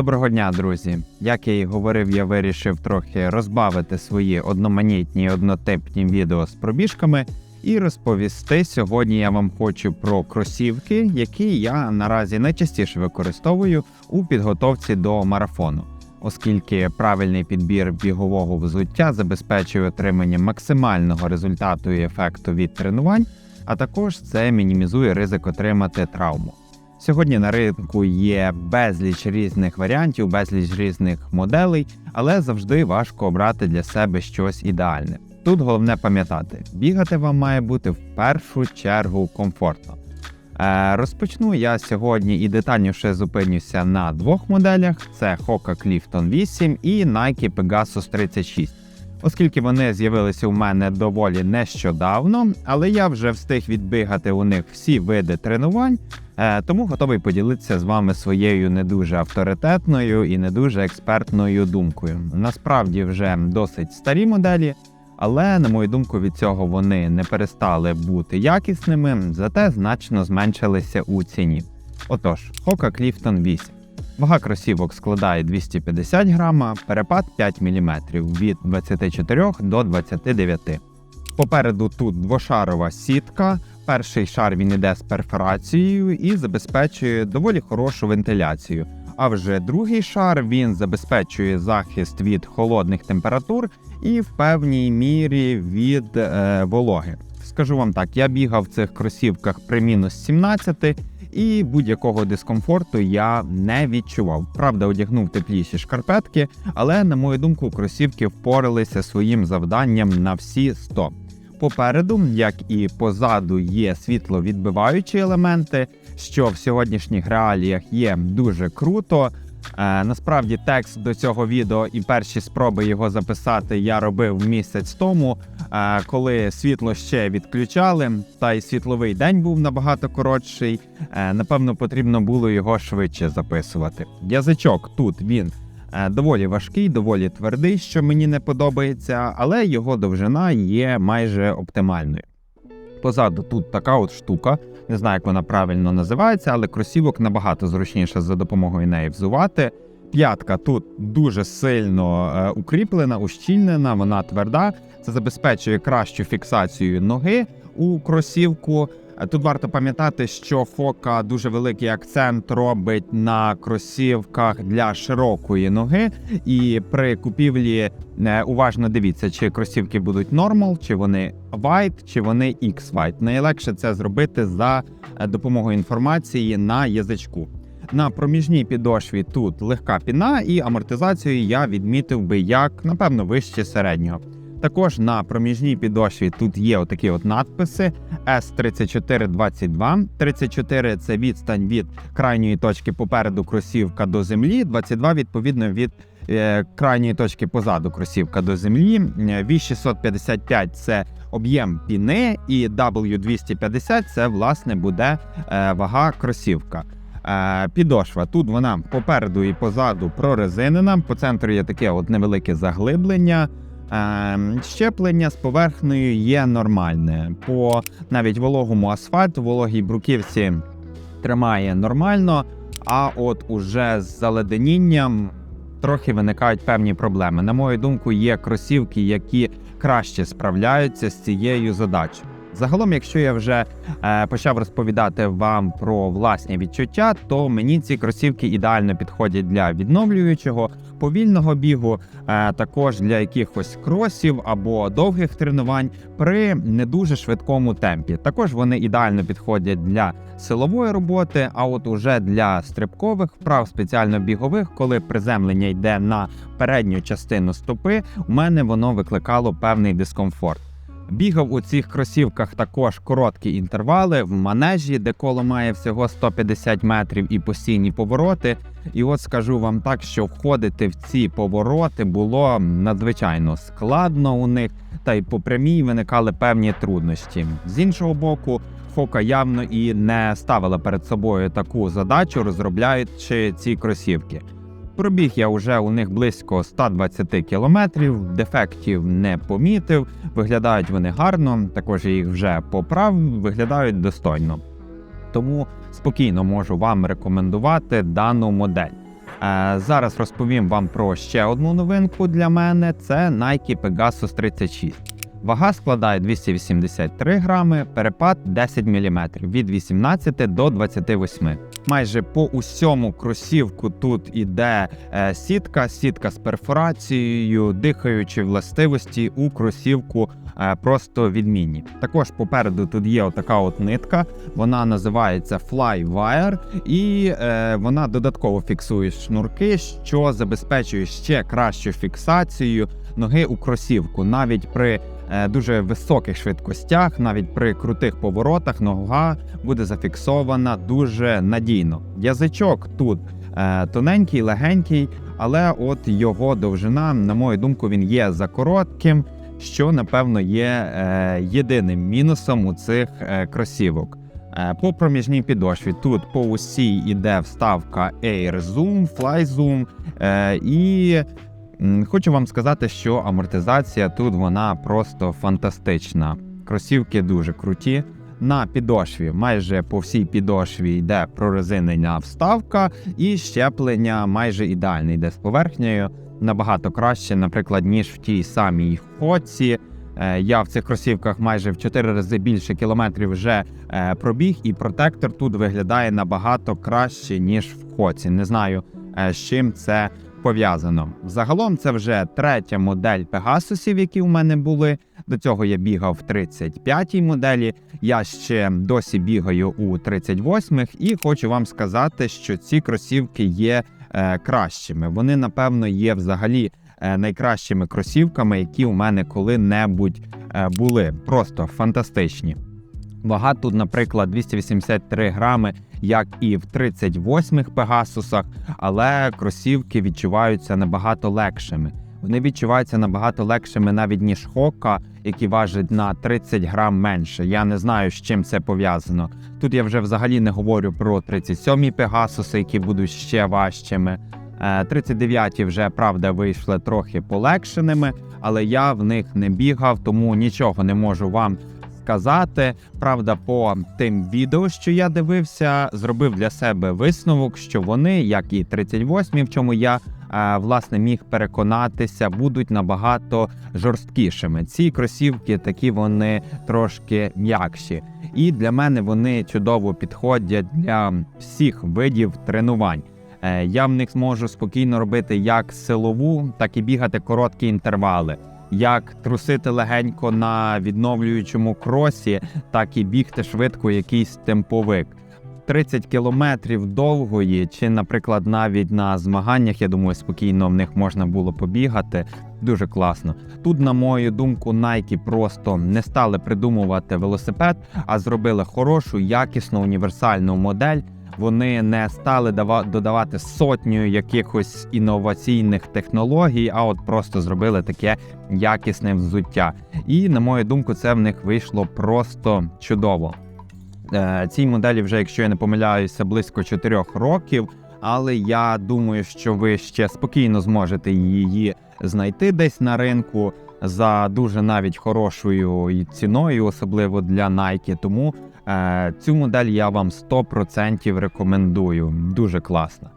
Доброго дня, друзі! Як я і говорив, я вирішив трохи розбавити свої одноманітні і однотипні відео з пробіжками і розповісти сьогодні я вам хочу про кросівки, які я наразі найчастіше використовую у підготовці до марафону, оскільки правильний підбір бігового взуття забезпечує отримання максимального результату і ефекту від тренувань, а також це мінімізує ризик отримати травму. Сьогодні на ринку є безліч різних варіантів, безліч різних моделей, але завжди важко обрати для себе щось ідеальне. Тут головне пам'ятати, бігати вам має бути в першу чергу комфортно. Е, розпочну я сьогодні і детальніше зупинюся на двох моделях: це Hoka Clifton 8 і Nike Pegasus 36. Оскільки вони з'явилися у мене доволі нещодавно, але я вже встиг відбігати у них всі види тренувань, тому готовий поділитися з вами своєю не дуже авторитетною і не дуже експертною думкою. Насправді вже досить старі моделі, але на мою думку, від цього вони не перестали бути якісними, зате значно зменшилися у ціні. Отож, Hoka Clifton 8. Вага кросівок складає 250 грама, перепад 5 мм від 24 до 29. Попереду тут двошарова сітка. Перший шар він іде з перфорацією і забезпечує доволі хорошу вентиляцію. А вже другий шар він забезпечує захист від холодних температур і в певній мірі від е, вологи. Скажу вам так, я бігав в цих кросівках при мінус 17 і будь-якого дискомфорту я не відчував. Правда, одягнув тепліші шкарпетки, але, на мою думку, кросівки впоралися своїм завданням на всі 100. Попереду, як і позаду, є світловідбиваючі елементи, що в сьогоднішніх реаліях є дуже круто. Е, насправді текст до цього відео і перші спроби його записати я робив місяць тому, е, коли світло ще відключали, та й світловий день був набагато коротший. Е, напевно, потрібно було його швидше записувати. Язичок тут він доволі важкий, доволі твердий, що мені не подобається, але його довжина є майже оптимальною. Позаду тут така от штука, не знаю, як вона правильно називається, але кросівок набагато зручніше за допомогою неї взувати. П'ятка тут дуже сильно е, укріплена, ущільнена, вона тверда. Це забезпечує кращу фіксацію ноги у кросівку. Е, Тут варто пам'ятати, що фока дуже великий акцент робить на кросівках для широкої ноги, і при купівлі е, уважно дивіться, чи кросівки будуть нормал, чи вони white, чи вони X-White. Найлегше це зробити за е, допомогою інформації на язичку. На проміжній підошві тут легка піна, і амортизацію я відмітив би як, напевно, вище середнього. Також на проміжній підошві тут є отакі от надписи S3422. 34 – це відстань від крайньої точки попереду кросівка до землі, 22 відповідно від е, крайньої точки позаду кросівка до землі. Е, V655 – це об'єм піни, і W250 – це власне буде е, вага кросівка. Е, Підошва тут вона попереду і позаду прорезинена. По центру є таке от невелике заглиблення. Е, Щеплення з поверхнею є нормальне. По навіть вологому асфальту, вологій бруківці тримає нормально. А от уже з заледенінням трохи виникають певні проблеми. На мою думку, є кросівки, які краще справляються з цією задачею. Загалом, якщо я вже е, почав розповідати вам про власні відчуття, то мені ці кросівки ідеально підходять для відновлюючого повільного бігу, е, також для якихось кросів або довгих тренувань при не дуже швидкому темпі. Також вони ідеально підходять для силової роботи, а от уже для стрибкових вправ, спеціально бігових, коли приземлення йде на передню частину стопи, у мене воно викликало певний дискомфорт. Бігав у цих кросівках також короткі інтервали в манежі, де коло має всього 150 метрів і постійні повороти. І от скажу вам так, що входити в ці повороти було надзвичайно складно у них, та й по прямій виникали певні труднощі. З іншого боку, Фока явно і не ставила перед собою таку задачу, розробляючи ці кросівки. Пробіг я вже у них близько 120 кілометрів, дефектів не помітив, виглядають вони гарно, також я їх вже поправ, виглядають достойно. Тому спокійно можу вам рекомендувати дану модель. Е, Зараз розповім вам про ще одну новинку для мене: це Nike Pegasus 36. Вага складає 283 грами, перепад 10 мм від 18 до 28. Майже по усьому кросівку тут іде е, сітка, сітка з перфорацією, дихаючі властивості у кросівку е, просто відмінні. Також попереду тут є отака от нитка, вона називається Flywire, і е, вона додатково фіксує шнурки, що забезпечує ще кращу фіксацію ноги у кросівку, навіть при дуже високих швидкостях, навіть при крутих поворотах, нога буде зафіксована дуже надійно. Язичок тут е, тоненький, легенький, але от його довжина, на мою думку, він є за коротким, що напевно є е, єдиним мінусом у цих е, кросівок. Е, По проміжній підошві тут по усій іде вставка Air Zoom, Fly Zoom, е, і хочу вам сказати, що амортизація тут вона просто фантастична. Кросівки дуже круті. На підошві, майже по всій підошві йде прорезинена вставка, і щеплення майже ідеальне йде з поверхнею. Набагато краще, наприклад, ніж в тій самій хоці. Е, Я в цих кросівках майже в 4 рази більше кілометрів вже е, пробіг, і протектор тут виглядає набагато краще, ніж в хоці. Не знаю, е, з чим це пов'язано. Загалом це вже третя модель Пегасусів, які у мене були. До цього я бігав в 35-й моделі. Я ще досі бігаю у 38-х, і хочу вам сказати, що ці кросівки є е, кращими. Вони, напевно, є взагалі е, найкращими кросівками, які у мене коли-небудь е, були. Просто фантастичні. Вага тут, наприклад, 283 грами, як і в 38-х Пегасусах, але кросівки відчуваються набагато легшими. Вони відчуваються набагато легшими навіть ніж Хока, які важать на 30 грам менше. Я не знаю, з чим це пов'язано. Тут я вже взагалі не говорю про 37-і Пегасуси, які будуть ще важчими. Е, 39-ті вже правда вийшли трохи полегшеними, але я в них не бігав, тому нічого не можу вам сказати. Правда, по тим відео, що я дивився, зробив для себе висновок, що вони, як і 38-і, в чому я е, власне міг переконатися, будуть набагато жорсткішими. Ці кросівки такі вони трошки м'якші, і для мене вони чудово підходять для всіх видів тренувань. Е, Я в них зможу спокійно робити як силову, так і бігати короткі інтервали, як трусити легенько на відновлюючому кросі, так і бігти швидко якийсь темповик. 30 кілометрів довгої, чи, наприклад, навіть на змаганнях, я думаю, спокійно в них можна було побігати. Дуже класно. Тут, на мою думку, Nike просто не стали придумувати велосипед, а зробили хорошу, якісну універсальну модель. Вони не стали додавати сотню якихось інноваційних технологій, а от просто зробили таке якісне взуття. І на мою думку, це в них вийшло просто чудово. Е, Цій моделі вже, якщо я не помиляюся, близько 4 років. Але я думаю, що ви ще спокійно зможете її знайти десь на ринку за дуже навіть хорошою ціною, особливо для Nike. Тому цю модель я вам 100% рекомендую. Дуже класна.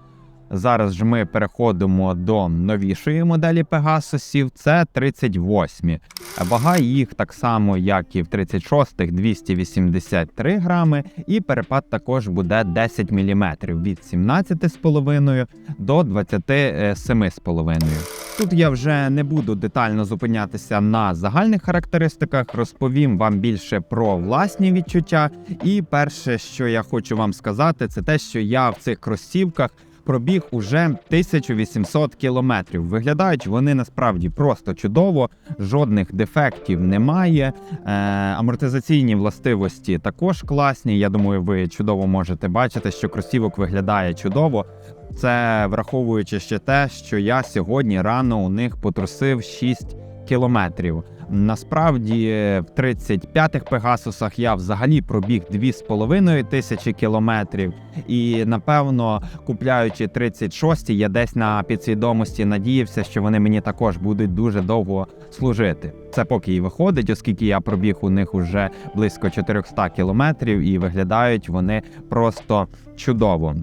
Зараз ж ми переходимо до новішої моделі Пегасусів. Це 38. Вага їх так само, як і в 36-х, 283 грами, і перепад також буде 10 мм від 17,5 до 27,5. Тут я вже не буду детально зупинятися на загальних характеристиках, розповім вам більше про власні відчуття. І перше, що я хочу вам сказати, це те, що я в цих кросівках пробіг уже 1800 кілометрів. Виглядають вони насправді просто чудово, жодних дефектів немає. Е, амортизаційні властивості також класні. Я думаю, ви чудово можете бачити, що кросівок виглядає чудово. Це враховуючи ще те, що я сьогодні рано у них потрусив 6 кілометрів. Насправді в 35-х Пегасусах я взагалі пробіг 2,5 тисячі кілометрів, і напевно, купляючи 36 я десь на підсвідомості надіявся, що вони мені також будуть дуже довго служити. Це поки і виходить, оскільки я пробіг у них уже близько 400 кілометрів, і виглядають вони просто чудово.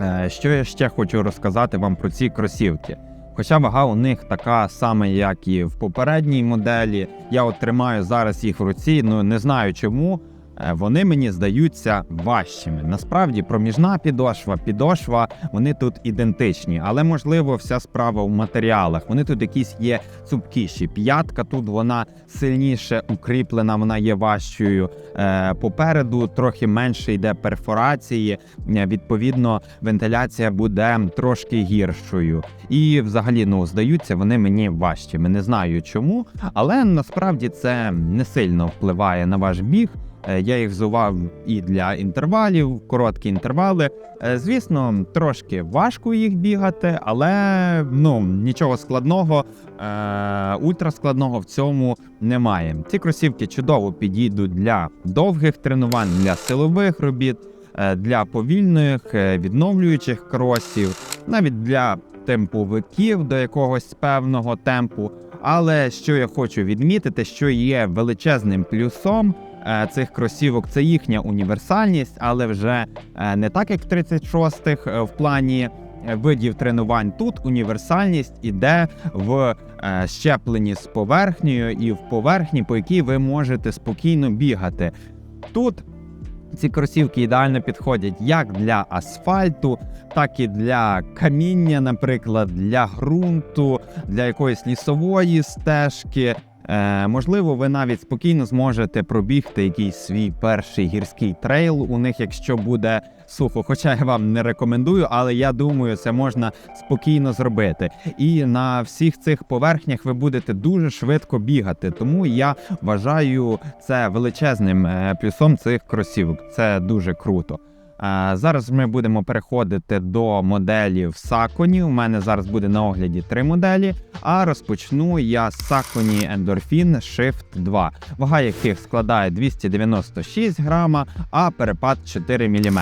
Е, Що я ще хочу розказати вам про ці кросівки? Хоча вага у них така сама, як і в попередній моделі. Я от тримаю зараз їх в руці, ну не знаю чому. Е, Вони мені здаються важчими. Насправді, проміжна підошва, підошва, вони тут ідентичні, але можливо вся справа в матеріалах. Вони тут якісь є цупкіші. П'ятка тут вона сильніше укріплена, вона є важчою. Е, Попереду трохи менше йде перфорації. Е, Відповідно, вентиляція буде трошки гіршою. І взагалі, ну здаються вони мені важчими. Не знаю чому, але насправді це не сильно впливає на ваш біг. Е, Я їх взував і для інтервалів, короткі інтервали. Е, Звісно, трошки важко їх бігати, але ну нічого складного, е, ультраскладного в цьому немає. Ці кросівки чудово підійдуть для довгих тренувань, для силових робіт, для повільних відновлюючих кросів, навіть для темповиків до якогось певного темпу. Але що я хочу відмітити, що є величезним плюсом цих кросівок, це їхня універсальність, але вже е, не так, як в 36-х е, в плані е, видів тренувань. Тут універсальність іде в е, щепленні з поверхнею і в поверхні, по якій ви можете спокійно бігати. Тут ці кросівки ідеально підходять як для асфальту, так і для каміння, наприклад, для ґрунту, для якоїсь лісової стежки. Е, можливо, ви навіть спокійно зможете пробігти якийсь свій перший гірський трейл у них, якщо буде сухо. Хоча я вам не рекомендую, але я думаю, це можна спокійно зробити. І на всіх цих поверхнях ви будете дуже швидко бігати. Тому я вважаю це величезним е, плюсом цих кросівок. Це дуже круто. Зараз ми будемо переходити до моделів Саконі. У мене зараз буде на огляді три моделі. А розпочну я з Sacony Endorphin Shift 2, вага яких складає 296 грама, а перепад 4 мм.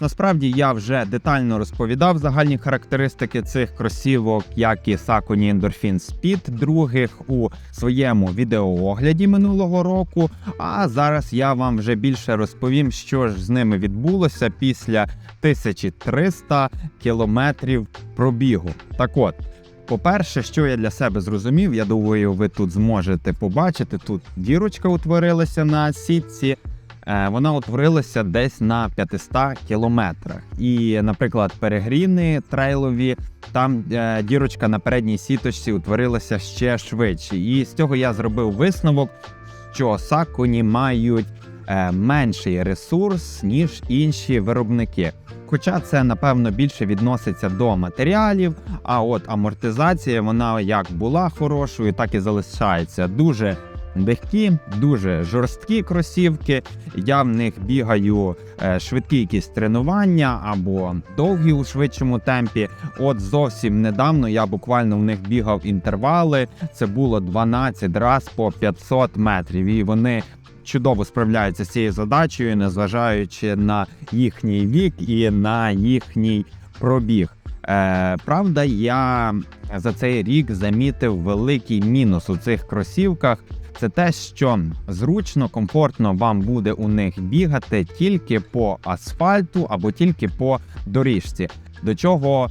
Насправді я вже детально розповідав загальні характеристики цих кросівок, як і Sacony Endorphin Speed других у своєму відеоогляді минулого року. А зараз я вам вже більше розповім, що ж з ними відбулося після 1300 кілометрів пробігу. Так от. По-перше, що я для себе зрозумів, я думаю, ви тут зможете побачити. Тут дірочка утворилася на сітці. Е, Вона утворилася десь на 500 кілометрах. І, наприклад, перегріни трейлові, там е, дірочка на передній сіточці утворилася ще швидше. І з цього я зробив висновок, що саконі мають менший ресурс, ніж інші виробники. Хоча це напевно більше відноситься до матеріалів, а от амортизація вона як була хорошою, так і залишається. Дуже легкі, дуже жорсткі кросівки. Я в них бігаю е, швидкі якісь тренування або довгі у швидшому темпі. От зовсім недавно я буквально в них бігав інтервали. Це було 12 раз по 500 метрів, і вони чудово справляються з цією задачею, незважаючи на їхній вік і на їхній пробіг. Е, правда, я за цей рік замітив великий мінус у цих кросівках. Це те, що зручно, комфортно вам буде у них бігати тільки по асфальту або тільки по доріжці. До чого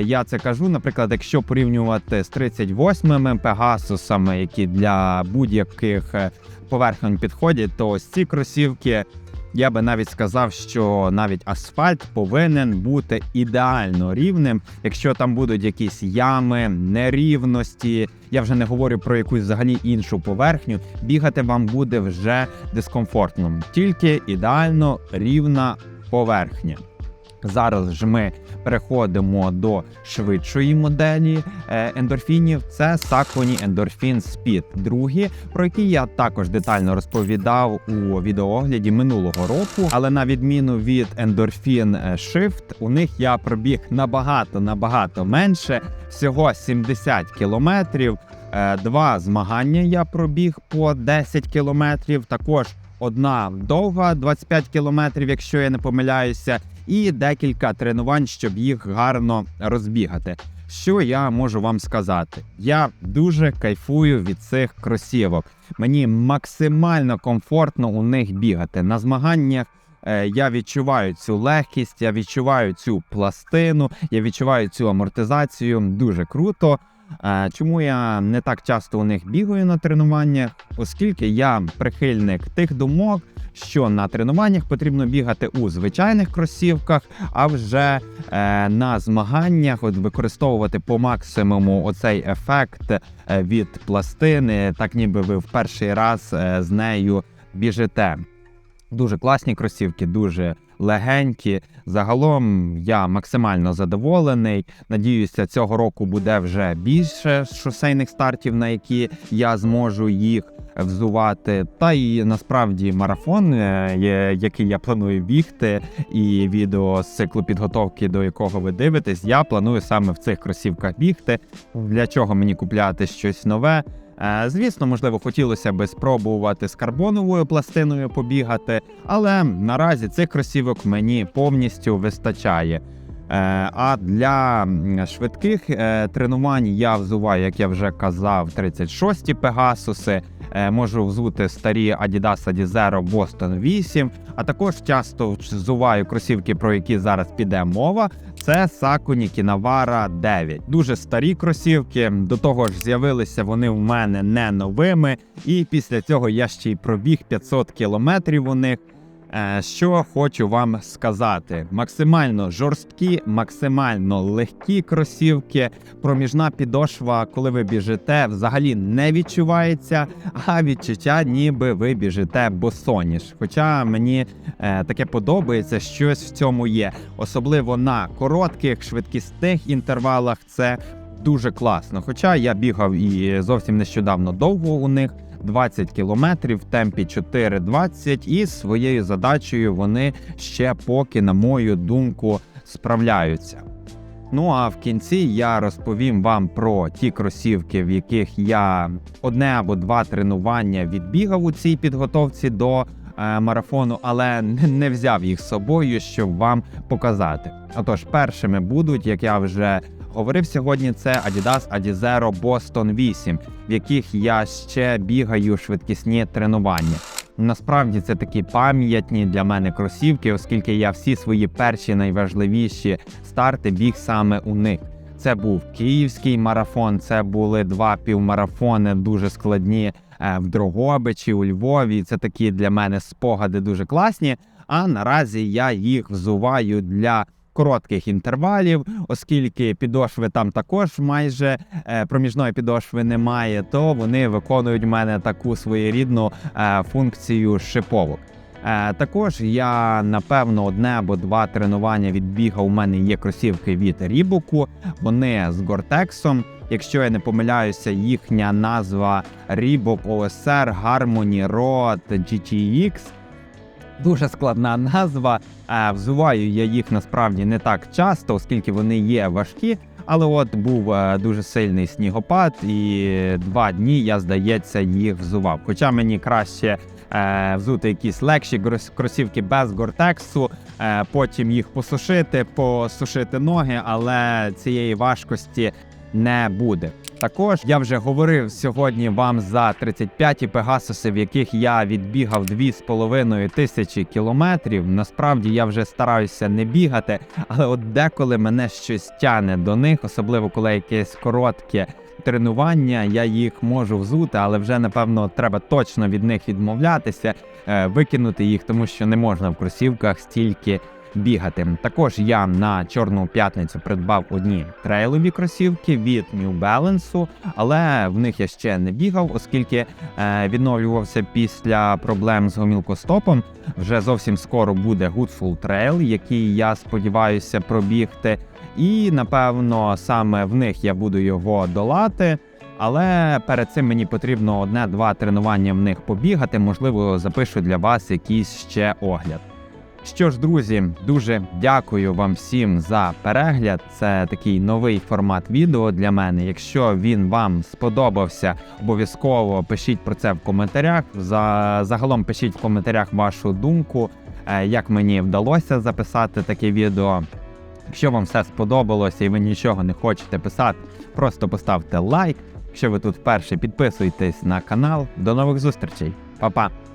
я це кажу, наприклад, якщо порівнювати з 38-ми пегасусами, які для будь-яких е, поверхонь підходять, то ось ці кросівки. Я би навіть сказав, що навіть асфальт повинен бути ідеально рівним. Якщо там будуть якісь ями, нерівності, я вже не говорю про якусь взагалі іншу поверхню, бігати вам буде вже дискомфортно. Тільки ідеально рівна поверхня. Зараз ж ми переходимо до швидшої моделі е, ендорфінів. Це Sacony Endorphin Speed, другі, про які я також детально розповідав у відеоогляді минулого року. Але на відміну від Endorphin Shift, у них я пробіг набагато набагато менше, всього 70 кілометрів. Е, Два змагання я пробіг по 10 кілометрів. Також одна довга 25 кілометрів, якщо я не помиляюся, і декілька тренувань, щоб їх гарно розбігати. Що я можу вам сказати? Я дуже кайфую від цих кросівок. Мені максимально комфортно у них бігати. На змаганнях Е, Я відчуваю цю легкість, я відчуваю цю пластину, я відчуваю цю амортизацію. Дуже круто. Е, Чому я не так часто у них бігаю на тренуваннях? Оскільки я прихильник тих думок, що на тренуваннях потрібно бігати у звичайних кросівках, а вже е, на змаганнях от використовувати по максимуму оцей ефект е, від пластини, так ніби ви в перший раз е, з нею біжите. Дуже класні кросівки, дуже легенькі. Загалом я максимально задоволений. Надіюся, цього року буде вже більше шосейних стартів, на які я зможу їх взувати. Та і насправді марафон, е, який я планую бігти, і відео з циклу підготовки, до якого ви дивитесь, я планую саме в цих кросівках бігти. Для чого мені купляти щось нове? Е, Звісно, можливо, хотілося би спробувати з карбоновою пластиною побігати, але наразі цих кросівок мені повністю вистачає. Е, А для швидких е, тренувань я взуваю, як я вже казав, 36-ті Пегасуси. Е, Можу взути старі Adidas Adizero Boston 8, а також часто взуваю кросівки, про які зараз піде мова. Це Sakuni Kinavara 9. Дуже старі кросівки. До того ж, з'явилися вони в мене не новими. І після цього я ще й пробіг 500 кілометрів у них. Е, Що хочу вам сказати: максимально жорсткі, максимально легкі кросівки. Проміжна підошва, коли ви біжите, взагалі не відчувається, а відчуття, ніби ви біжите босоніж. Хоча мені е, таке подобається, щось в цьому є. Особливо на коротких швидкісних інтервалах це дуже класно. Хоча я бігав і зовсім нещодавно довго у них. 20 кілометрів в темпі 4.20 і своєю задачею вони ще поки, на мою думку, справляються. Ну а в кінці я розповім вам про ті кросівки, в яких я одне або два тренування відбігав у цій підготовці до е, марафону, але не взяв їх з собою, щоб вам показати. Отож, першими будуть, як я вже говорив сьогодні, це Adidas Adizero Boston 8, в яких я ще бігаю швидкісні тренування. Насправді це такі пам'ятні для мене кросівки, оскільки я всі свої перші найважливіші старти біг саме у них. Це був київський марафон, це були два півмарафони дуже складні е, в Дрогобичі, у Львові. Це такі для мене спогади дуже класні. А наразі я їх взуваю для коротких інтервалів, оскільки підошви там також майже е, проміжної підошви немає, то вони виконують в мене таку своєрідну е, функцію шиповок. Е, також я напевно одне або два тренування від біга. У мене є кросівки від Рібоку. Вони з Гортексом. Якщо я не помиляюся, їхня назва Reebok OSR Harmony Road GTX. Дуже складна назва. Взуваю я їх насправді не так часто, оскільки вони є важкі. Але от був е, дуже сильний снігопад, і два дні я, здається, їх взував. Хоча мені краще е, взути якісь легші кросівки без гортексу, е, потім їх посушити, посушити ноги, але цієї важкості не буде. Також я вже говорив сьогодні вам за 35 пегасуси, в яких я відбігав 2,5 тисячі кілометрів. Насправді я вже стараюся не бігати, але от деколи мене щось тяне до них, особливо коли якесь коротке тренування, я їх можу взути, але вже напевно треба точно від них відмовлятися, е, викинути їх, тому що не можна в кросівках стільки бігати. Також я на чорну п'ятницю придбав одні трейлові кросівки від New Balance, але в них я ще не бігав, оскільки е, відновлювався після проблем з гомілкостопом. Вже зовсім скоро буде Goodful Trail, який я сподіваюся пробігти. І напевно саме в них я буду його долати. Але перед цим мені потрібно одне-два тренування в них побігати. Можливо, запишу для вас якийсь ще огляд. Що ж, друзі, дуже дякую вам всім за перегляд. Це такий новий формат відео для мене. Якщо він вам сподобався, обов'язково пишіть про це в коментарях. За загалом пишіть в коментарях вашу думку, е, як мені вдалося записати таке відео. Якщо вам все сподобалося і ви нічого не хочете писати, просто поставте лайк. Якщо ви тут вперше підписуйтесь на канал. До нових зустрічей, Па-па!